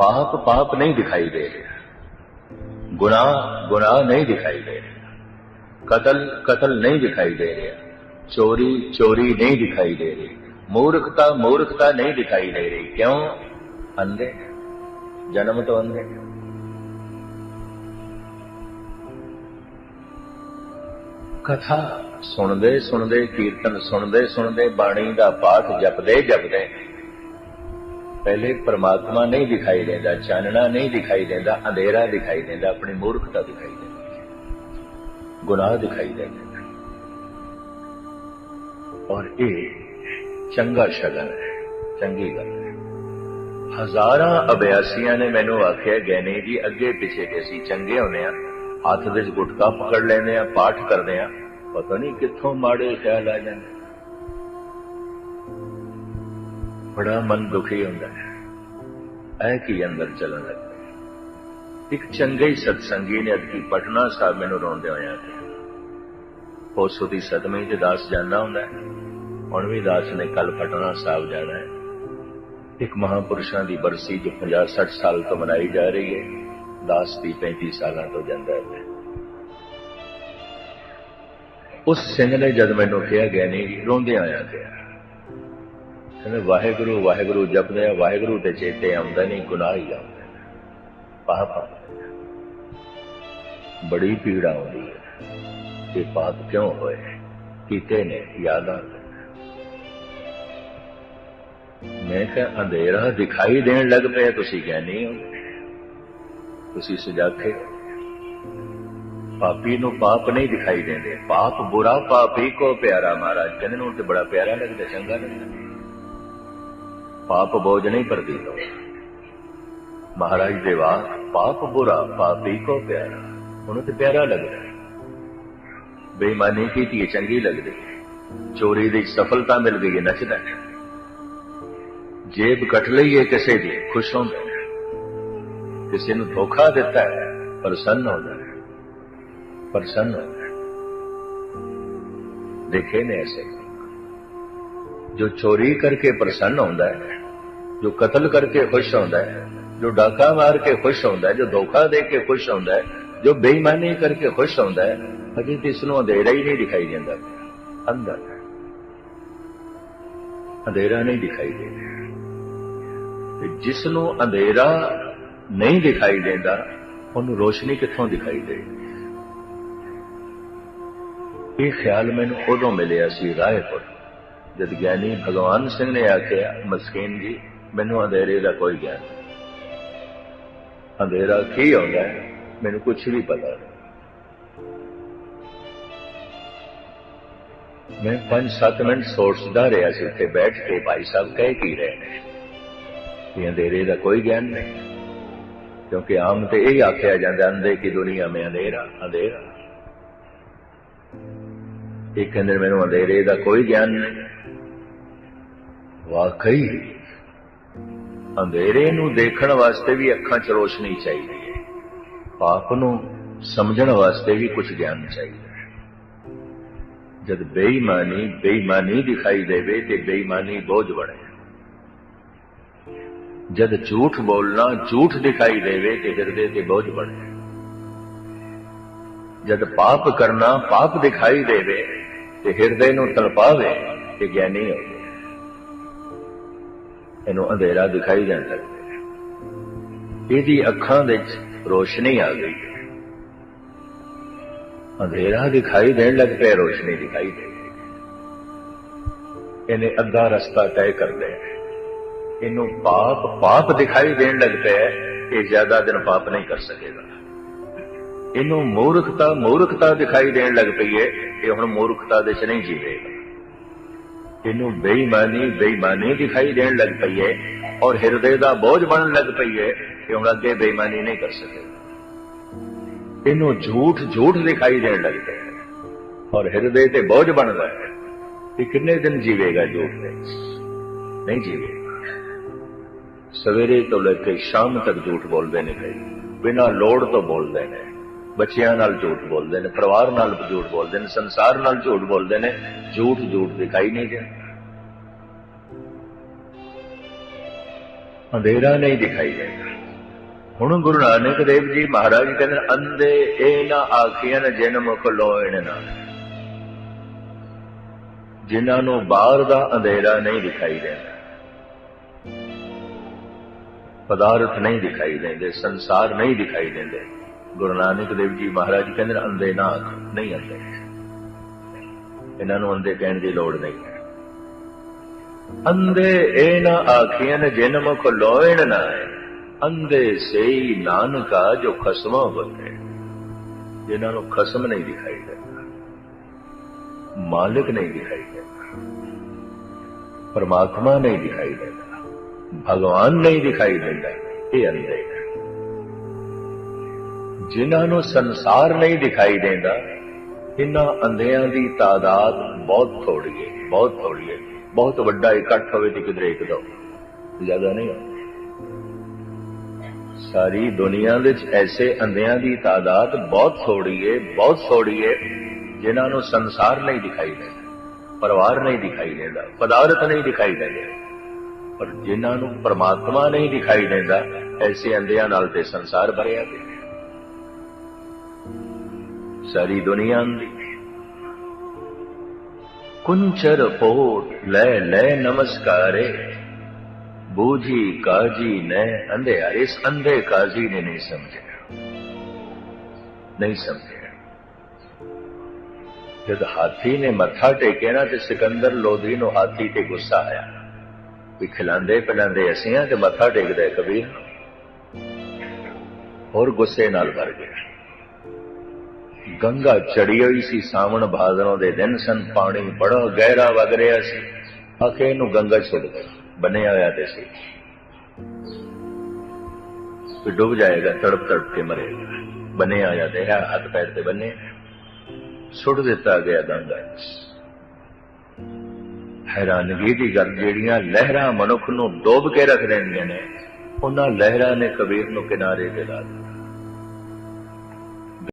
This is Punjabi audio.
ਪਾਪ ਪਾਪ ਨਹੀਂ ਦਿਖਾਈ ਦੇ ਰਿਹਾ ਗੁਨਾਹ ਗੁਨਾਹ ਨਹੀਂ ਦਿਖਾਈ ਦੇ ਰਿਹਾ ਕਤਲ ਕਤਲ ਨਹੀਂ ਦਿਖਾਈ ਦੇ ਰਿਹਾ ਚੋਰੀ ਚੋਰੀ ਨਹੀਂ ਦਿਖਾਈ ਦੇ ਰਹੀ ਮੂਰਖਤਾ ਮੂਰਖਤਾ ਨਹੀਂ ਦਿਖਾਈ ਦੇ ਰਹੀ ਕਿਉਂ ਅੰਧੇ ਜਨਮ ਤੋਂ ਅੰਧੇ ਕਥਾ ਸੁਣਦੇ ਸੁਣਦੇ ਕੀਰਤਨ ਸੁਣਦੇ ਸੁਣਦੇ ਬਾਣੀ ਦਾ ਪਾਠ ਜਪਦੇ ਜਪਦੇ ਪਹਿਲੇ ਪਰਮਾਤਮਾ ਨਹੀਂ ਦਿਖਾਈ ਦਿੰਦਾ, ਚਾਨਣਾ ਨਹੀਂ ਦਿਖਾਈ ਦਿੰਦਾ, ਅੰਧੇਰਾ ਦਿਖਾਈ ਦਿੰਦਾ, ਆਪਣੀ ਮੂਰਖਤਾ ਦਿਖਾਈ ਦਿੰਦੀ ਗੁਨਾਹ ਦਿਖਾਈ ਦਿੰਦਾ ਔਰ ਇਹ ਚੰਗਾ ਸ਼ਗਨ ਹੈ, ਚੰਗੀ ਗੱਲ ਹੈ। ਹਜ਼ਾਰਾਂ ਅਭਿਆਸੀਆਂ ਨੇ ਮੈਨੂੰ ਆਖਿਆ ਗੈਨੀ ਜੀ, ਅੱਗੇ ਪਿੱਛੇ ਤੇ ਅਸੀਂ ਚੰਗੇ ਹੁੰਦੇ ਆ ਹੱਥ ਵਿੱਚ ਗੁਟਕਾ ਪਕੜ ਲੈਂਦੇ ਆ ਪਾਠ ਕਰਦੇ ਆ ਪਤਾ ਨਹੀਂ ਕਿੱਥੋਂ ਮਾੜੇ ਖਿਆਲ ਆ ਜਾਂਦੇ। ਬੜਾ ਮਨ ਦੁਖੀ ਹੁੰਦਾ ਹੈ। ਐ ਕੀ ਅੰਦਰ ਚੱਲਣ ਲੱਗਦਾ ਇੱਕ ਚੰਗੇ ਹੀ ਸਤਸੰਗੀ ਨੇ ਅਦਕੀ ਪਟਨਾ ਸਾਹਿਬ ਮੈਨੂੰ ਰੋਂਦੇ ਹੋਇਆ ਕਿ ਉਸ ਦੀ ਸਦਮੇ ਚ ਦਾਸ ਜਾਣਾ ਹੁੰਦਾ ਹੈ। ਹੁਣ ਵੀ ਦਾਸ ਨੇ ਕੱਲ ਪਟਨਾ ਸਾਹਿਬ ਜਾਣਾ ਹੈ। ਇੱਕ ਮਹਾਪੁਰਸ਼ਾਂ ਦੀ ਬਰਸੀ ਜੋ 50 60 ਸਾਲ ਤੋਂ ਮਨਾਈ ਜਾ ਰਹੀ ਹੈ, ਦਾਸ ਦੀ 35 ਸਾਲਾਂ ਤੋਂ ਜਾਂਦਾ ਹੈ। ਉਸ ਸਿੰਘ ਨੇ ਜਦ ਮੈਨੂੰ ਕਿਹਾ ਗਿਆ ਨਹੀਂ ਰੋਂਦੇ ਆਇਆ ਗਿਆ ਕਹਿੰਦੇ, ਵਾਹਿਗੁਰੂ ਵਾਹਿਗੁਰੂ ਜਪਦੇ ਆ, ਵਾਹਿਗੁਰੂ ਤੇ ਚੇਤੇ ਆਉਂਦਾ ਨਹੀਂ, ਗੁਨਾਹ ਹੀ ਆਉਂਦਾ ਪਾਪ ਆਉਂਦਾ ਬੜੀ ਪੀੜਾ ਆਉਂਦੀ ਹੈ। ਕਿ ਪਾਪ ਕਿਉਂ ਹੋਏ? ਕੀਤੇ ਨੇ ਯਾਦਾਂ। ਮੈਂ ਕਿਹਾ, ਅੰਧੇਰਾ ਦਿਖਾਈ ਦੇਣ ਲੱਗ ਪਿਆ ਤੁਸੀਂ ਕਹਿੰਦੇ ਹੋ। ਤੁਸੀਂ ਸੁਜਾਖੇ ਪਾਪੀ ਨੂੰ ਪਾਪ ਨਹੀਂ ਦਿਖਾਈ ਦਿੰਦੇ। ਪਾਪ ਬੁਰਾ, ਪਾਪੀ ਕੋ ਪਿਆਰਾ ਮਹਾਰਾਜ। ਕਹਿੰਦੇ ਨੂੰ ਤੇ ਬੜਾ ਪਿਆਰਾ ਲੱਗਦਾ, ਚੰਗਾ ਲੱਗਦਾ। ਪਾਪ ਬੋਝ ਨਹੀਂ ਪ੍ਰਤੀਤ ਮਹਾਰਾਜ ਦੇ ਵਾਕ ਪਾਪ ਬੁਰਾ, ਪਾਪੀ ਕੋ ਪਿਆਰਾ। ਉਹਨੂੰ ਤੇ ਪਿਆਰਾ ਲੱਗਦਾ ਬੇਈਮਾਨੀ ਕੀਤੀ ਚੰਗੀ ਲੱਗਦੀ ਚੋਰੀ ਦੀ ਸਫਲਤਾ ਮਿਲ ਗਈ ਨੱਚਦਾ ਜੇਬ ਕੱਟ ਲਈਏ ਕਿਸੇ ਦੀ, ਖੁਸ਼ ਹੁੰਦਾ ਕਿਸੇ ਨੂੰ ਧੋਖਾ ਦਿੱਤਾ ਹੈ, ਪ੍ਰਸੰਨ ਹੁੰਦਾ ਹੈ। ਪ੍ਰਸੰਨ ਹੁੰਦਾ ਹੈ। ਦੇਖੇ ਨੇ ਐਸੇ ਜੋ ਚੋਰੀ ਕਰਕੇ ਪ੍ਰਸੰਨ ਹੁੰਦਾ ਹੈ ਜੋ ਕਤਲ ਕਰਕੇ ਖੁਸ਼ ਹੁੰਦਾ ਹੈ, ਜੋ ਡਾਕਾ ਮਾਰ ਕੇ ਖੁਸ਼ ਹੁੰਦਾ ਹੈ, ਜੋ ਧੋਖਾ ਦੇ ਕੇ ਖੁਸ਼ ਹੁੰਦਾ ਹੈ, ਜੋ ਬੇਈਮਾਨੀ ਕਰਕੇ ਖੁਸ਼ ਹੁੰਦਾ ਹੈ, ਅਜੇ ਤੇ ਇਸ ਨੂੰ ਅੰਧੇਰਾ ਹੀ ਨਹੀਂ ਦਿਖਾਈ ਦਿੰਦਾ। ਅੰਦਰ ਅੰਧੇਰਾ ਨਹੀਂ ਦਿਖਾਈ ਦਿੰਦਾ। ਤੇ ਜਿਸ ਨੂੰ ਅੰਧੇਰਾ ਨਹੀਂ ਦਿਖਾਈ ਦਿੰਦਾ, ਉਹਨੂੰ ਰੋਸ਼ਨੀ ਕਿੱਥੋਂ ਦਿਖਾਈ ਦੇਗੀ ਇਹ ਖਿਆਲ ਮੈਨੂੰ ਉਦੋਂ ਮਿਲਿਆ ਸੀ ਰਾਏਪੁਰ, ਜਦ ਗਿਆਨੀ ਭਗਵਾਨ ਸਿੰਘ ਨੇ ਆਖਿਆ, ਮਸਕੀਨ ਜੀ ਮੈਨੂੰ ਅੰਧੇਰੇ ਦਾ ਕੋਈ ਗਿਆਨ ਨਹੀਂ। ਅੰਧੇਰਾ ਕੀ ਹੁੰਦਾ ਹੈ, ਮੈਨੂੰ ਕੁਝ ਵੀ ਪਤਾ ਨਹੀਂ। ਮੈਂ 5-7 ਮਿੰਟ ਸੋਚਦਾ ਰਿਹਾ ਸੀ, ਉੱਥੇ ਬੈਠ ਕੇ ਭਾਈ ਸਾਹਿਬ ਕਹਿ ਕੀ ਰਹੇ ਨੇ। ਕਿ ਅੰਧੇਰੇ ਦਾ ਕੋਈ ਗਿਆਨ ਨਹੀਂ, ਕਿਉਂਕਿ ਆਮ ਤੇ ਇਹ ਆਖਿਆ ਜਾਂਦਾ ਅੰਧੇ ਕੀ ਦੁਨੀਆ ਮੇਂ ਅੰਧੇਰਾ ਅੰਧੇਰਾ। ਇਹ ਕਹਿੰਦੇ ਮੈਨੂੰ ਅੰਧੇਰੇ ਦਾ ਕੋਈ ਗਿਆਨ ਨਹੀਂ। ਵਾਕਈ ਅੰਧੇਰੇ ਨੂੰ ਦੇਖਣ ਵਾਸਤੇ ਵੀ ਅੱਖਾਂ 'ਚ ਰੋਸ਼ਨੀ ਚਾਹੀਦੀ ਹੈ। ਪਾਪ ਨੂੰ ਸਮਝਣ ਵਾਸਤੇ ਵੀ ਕੁਝ ਗਿਆਨ ਚਾਹੀਦਾ ਹੈ। ਜਦ ਬੇਈਮਾਨੀ ਬੇਈਮਾਨੀ ਦਿਖਾਈ ਦੇਵੇ ਤੇ ਬੇਈਮਾਨੀ ਬੋਝ ਬਣੇ ਜਦ ਝੂਠ ਬੋਲਣਾ ਝੂਠ ਦਿਖਾਈ ਦੇਵੇ ਤੇ ਹਿਰਦੇ ਤੇ ਬੋਝ ਬਣੇ ਜਦ ਪਾਪ ਕਰਨਾ ਪਾਪ ਦਿਖਾਈ ਦੇਵੇ ਤੇ ਹਿਰਦੇ ਨੂੰ ਤਲਪਾਵੇ ਤੇ ਗਿਆਨੀ ਹੋਵੇ। ਇਹਨੂੰ ਅੰਧੇਰਾ ਦਿਖਾਈ ਦੇਣ ਲੱਗਦਾ ਇਹਦੀ ਅੱਖਾਂ ਵਿੱਚ ਰੋਸ਼ਨੀ ਆ ਗਈ। ਅੰਧੇਰਾ ਦਿਖਾਈ ਦੇਣ ਲੱਗ ਪਿਆ, ਰੋਸ਼ਨੀ ਦਿਖਾਈ ਦੇ ਇਹਨੇ ਅੱਧਾ ਰਸਤਾ ਤੈਅ ਕਰ ਲਿਆ। ਇਹਨੂੰ ਪਾਪ ਪਾਪ ਦਿਖਾਈ ਦੇਣ ਲੱਗ ਪਿਆ, ਇਹ ਜ਼ਿਆਦਾ ਦਿਨ ਪਾਪ ਨਹੀਂ ਕਰ ਸਕੇਗਾ। ਇਹਨੂੰ ਮੂਰਖਤਾ ਮੂਰਖਤਾ ਦਿਖਾਈ ਦੇਣ ਲੱਗ ਪਈ ਹੈ ਇਹ ਹੁਣ ਮੂਰਖਤਾ ਦੇ ਚ ਨਹੀਂ ਜੀਵੇਗਾ। ਇਹਨੂੰ ਬੇਈਮਾਨੀ ਬੇਈਮਾਨੀ ਦਿਖਾਈ ਦੇਣ ਲੱਗ ਪਈ ਹੈ ਔਰ ਹਿਰਦੇ ਦਾ ਬੋਝ ਬਣਨ ਲੱਗ ਪਈ ਹੈ ਕਿ ਹੁਣ ਅੱਗੇ ਬੇਈਮਾਨੀ ਨਹੀਂ ਕਰ ਸਕੇ। ਇਹਨੂੰ ਝੂਠ ਝੂਠ ਦਿਖਾਈ ਦੇਣ ਲੱਗ ਪਿਆ ਔਰ ਹਿਰਦੇ ਤੇ ਬੋਝ ਬਣਦਾ ਹੈ ਕਿ ਕਿੰਨੇ ਦਿਨ ਜੀਵੇਗਾ ਝੂਠ ਨਹੀਂ ਜੀਵੇਗਾ। ਸਵੇਰੇ ਤੋਂ ਲੈ ਕੇ ਸ਼ਾਮ ਤੱਕ ਝੂਠ ਬੋਲਦੇ ਨੇ ਕਈ ਬਿਨਾਂ ਲੋੜ ਤੋਂ ਬੋਲਦੇ ਨੇ। ਬੱਚਿਆਂ ਨਾਲ ਝੂਠ ਬੋਲਦੇ ਨੇ, ਪਰਿਵਾਰ ਨਾਲ ਝੂਠ ਬੋਲਦੇ ਨੇ, ਸੰਸਾਰ ਨਾਲ ਝੂਠ ਬੋਲਦੇ ਨੇ, ਝੂਠ ਝੂਠ ਦਿਖਾਈ ਨਹੀਂ ਦਿੰਦਾ। ਅੰਧੇਰਾ ਨਹੀਂ ਦਿਖਾਈ ਦਿੰਦਾ। ਹੁਣ ਗੁਰੂ ਨਾਨਕ ਦੇਵ ਜੀ ਮਹਾਰਾਜ ਕਹਿੰਦੇ ਅੰਦੇ ਇਹ ਨਾ ਆਖੀਆਂ ਜਿਨ ਮੁਖ ਲੋਇਣ ਨਾ। ਜਿਨ੍ਹਾਂ ਨੂੰ ਬਾਹਰ ਦਾ ਅੰਧੇਰਾ ਨਹੀਂ ਦਿਖਾਈ ਦਿੰਦਾ। ਪਦਾਰਥ ਨਹੀਂ ਦਿਖਾਈ ਦਿੰਦੇ, ਸੰਸਾਰ ਨਹੀਂ ਦਿਖਾਈ ਦਿੰਦੇ। ਗੁਰੂ ਨਾਨਕ ਦੇਵ ਜੀ ਮਹਾਰਾਜ ਕਹਿੰਦੇ ਨੇ ਅੰਦੇ ਨਾ ਨਹੀਂ ਅੰਦੇ ਇਹਨਾਂ ਨੂੰ ਅੰਦੇ ਕਹਿਣ ਦੀ ਲੋੜ ਨਹੀਂ। ਹੈ ਅੰਦੇ ਇਹ ਨਾ ਆਖੀਆਂ ਜਿਨ ਮੁਖ ਲੋਇਣ ਨਾ ਅੰਦੇ ਸਈ ਨਾਨਕਾ ਜੋ ਖਸਮਾ ਬਤੇ ਜਿਨ੍ਹਾਂ ਨੂੰ ਖਸਮ ਨਹੀਂ ਦਿਖਾਈ ਦਿੰਦਾ ਮਾਲਕ ਨਹੀਂ ਦਿਖਾਈ ਦਿੰਦਾ ਪਰਮਾਤਮਾ ਨਹੀਂ ਦਿਖਾਈ ਦਿੰਦਾ ਭਗਵਾਨ ਨਹੀਂ ਦਿਖਾਈ ਦਿੰਦਾ, ਇਹ ਅੰਧੇ। ਜਿਨ੍ਹਾਂ ਨੂੰ ਸੰਸਾਰ ਨਹੀਂ ਦਿਖਾਈ ਦਿੰਦਾ ਇਹਨਾਂ ਅੰਧਿਆਂ ਦੀ ਤਾਦਾਦ ਬਹੁਤ ਥੋੜੀ ਹੈ ਬਹੁਤ ਥੋੜੀ ਹੈ ਬਹੁਤ ਵੱਡਾ ਇਕੱਠ ਹੋਵੇ ਤੇ ਕਿਧਰੇ ਇੱਕ ਦੋ ਜ਼ਿਆਦਾ ਨਹੀਂ ਸਾਰੀ ਦੁਨੀਆ ਵਿੱਚ ਐਸੇ ਅੰਧਿਆਂ ਦੀ ਤਾਦਾਦ ਬਹੁਤ ਥੋੜੀ ਹੈ ਬਹੁਤ ਥੋੜੀ ਹੈ ਜਿਨ੍ਹਾਂ ਨੂੰ ਸੰਸਾਰ ਨਹੀਂ ਦਿਖਾਈ ਦਿੰਦਾ, ਪਰਿਵਾਰ ਨਹੀਂ ਦਿਖਾਈ ਦਿੰਦਾ, ਪਦਾਰਥ ਨਹੀਂ ਦਿਖਾਈ ਦਿੰਦਾ। ਪਰ ਜਿਨ੍ਹਾਂ ਨੂੰ ਪਰਮਾਤਮਾ ਨਹੀਂ ਦਿਖਾਈ ਦਿੰਦਾ, ਐਸੇ ਅੰਧਿਆਂ ਨਾਲ ਤੇ ਸੰਸਾਰ ਭਰਿਆ ਪਿਆ। ਸਾਰੀ ਦੁਨੀਆ ਅੰਧੀ ਕੁੰਚਰ ਪੋਟ ਲੈ ਲੈ ਨਮਸਕਾਰੇ ਬੂਝੀ ਕਾਜੀ ਨੇ ਅੰਧੇ ਇਸ ਅੰਧੇ ਕਾਜੀ ਨੇ ਨਹੀਂ ਸਮਝਿਆ ਨਹੀਂ ਸਮਝਿਆ ਜਦ ਹਾਥੀ ਨੇ ਮੱਥਾ ਟੇਕਿਆ ਨਾ ਤੇ ਸਿਕੰਦਰ ਲੋਧੀ ਨੂੰ ਹਾਥੀ ਤੇ ਗੁੱਸਾ ਆਇਆ ਵੀ ਖਿਲਾਉਂਦੇ ਪਿਲਾਉਂਦੇ ਅਸੀਂ ਆ ਤੇ ਮੱਥਾ ਟੇਕਦਾ ਕਬੀਰ ਹੋਰ ਗੁੱਸੇ ਨਾਲ ਭਰ ਗਿਆ ਗੰਗਾ ਚੜੀ ਹੋਈ ਸੀ, ਸਾਵਣ ਭਾਦਰੋਂ ਦੇ ਦਿਨ ਸਨ, ਪਾਣੀ ਬੜਾ ਗਹਿਰਾ ਵਗ ਰਿਹਾ ਸੀ। ਆਖੇ ਇਹਨੂੰ ਗੰਗਾ ਛੁੱਟ ਦੇ ਬਣਿਆ ਹੋਇਆ ਤੇ ਸੀ। ਵੀ ਡੁੱਬ ਜਾਏਗਾ, ਤੜਪ ਤੜਪ ਕੇ ਮਰੇਗਾ। ਬਣਿਆ ਹੋਇਆ ਤੇ ਹੈ, ਹੱਥ ਪੈਰ ਤੇ ਬੰਨੇ ਸੁੱਟ ਦਿੱਤਾ ਗਿਆ ਗੰਗਾ ਹੈਰਾਨਗੀ ਦੀ ਗੱਲ ਜਿਹੜੀਆਂ ਲਹਿਰਾਂ ਮਨੁੱਖ ਨੂੰ ਡੋਬ ਕੇ ਰੱਖ ਦਿੰਦੀਆਂ ਨੇ, ਉਹਨਾਂ ਲਹਿਰਾਂ ਨੇ ਕਬੀਰ ਨੂੰ ਕਿਨਾਰੇ ਤੇ ਲਾ ਦਿੱਤਾ।